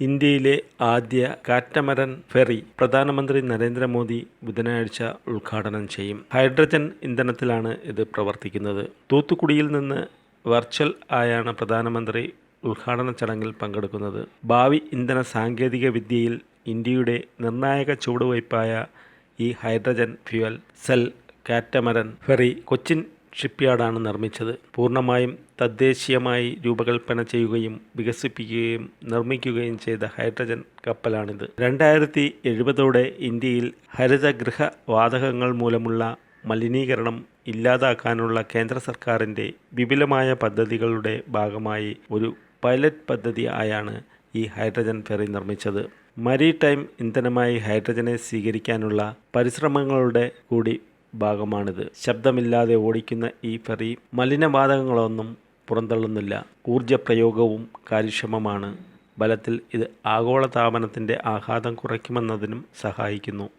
ഇന്ത്യയിലെ ആദ്യ കാറ്റമരൻ ഫെറി പ്രധാനമന്ത്രി നരേന്ദ്രമോദി ബുധനാഴ്ച ഉദ്ഘാടനം ചെയ്യും. ഹൈഡ്രജൻ ഇന്ധനത്തിലാണ് ഇത് പ്രവർത്തിക്കുന്നത്. തൂത്തുക്കുടിയിൽ നിന്ന് വെർച്വൽ ആയാണ് പ്രധാനമന്ത്രി ഉദ്ഘാടന ചടങ്ങിൽ പങ്കെടുക്കുന്നത്. ഭാവി ഇന്ധന സാങ്കേതിക വിദ്യയിൽ ഇന്ത്യയുടെ നിർണായക ചുവടുവയ്പായ ഈ hydrogen fuel cell catamaran ferry Cochin ഷിപ്പ്യാർഡാണ് നിർമ്മിച്ചത്. പൂർണമായും തദ്ദേശീയമായി രൂപകൽപ്പന ചെയ്യുകയും വികസിപ്പിക്കുകയും നിർമ്മിക്കുകയും ചെയ്ത ഹൈഡ്രജൻ കപ്പലാണിത്. രണ്ടായിരത്തി എഴുപതോടെ ഇന്ത്യയിൽ ഹരിതഗൃഹ വാതകങ്ങൾ മൂലമുള്ള മലിനീകരണം ഇല്ലാതാക്കാനുള്ള കേന്ദ്ര സർക്കാരിന്റെ വിപുലമായ പദ്ധതികളുടെ ഭാഗമായി ഒരു പൈലറ്റ് പദ്ധതി ആയാണ് ഈ ഹൈഡ്രജൻ ഫെറി നിർമ്മിച്ചത്. മരി ടൈം ഇന്ധനമായി ഹൈഡ്രജനെ സ്വീകരിക്കാനുള്ള പരിശ്രമങ്ങളുടെ കൂടി ഭാഗമാണിത്. ശബ്ദമില്ലാതെ ഓടിക്കുന്ന ഈ ഫെറി മലിനവാതകങ്ങളൊന്നും പുറന്തള്ളുന്നില്ല. ഊർജ പ്രയോഗവും കാര്യക്ഷമമാണ്. ബലത്തിൽ ഇത് ആഗോളതാപനത്തിന്റെ ആഘാതം കുറയ്ക്കുമെന്നതിനും സഹായിക്കുന്നു.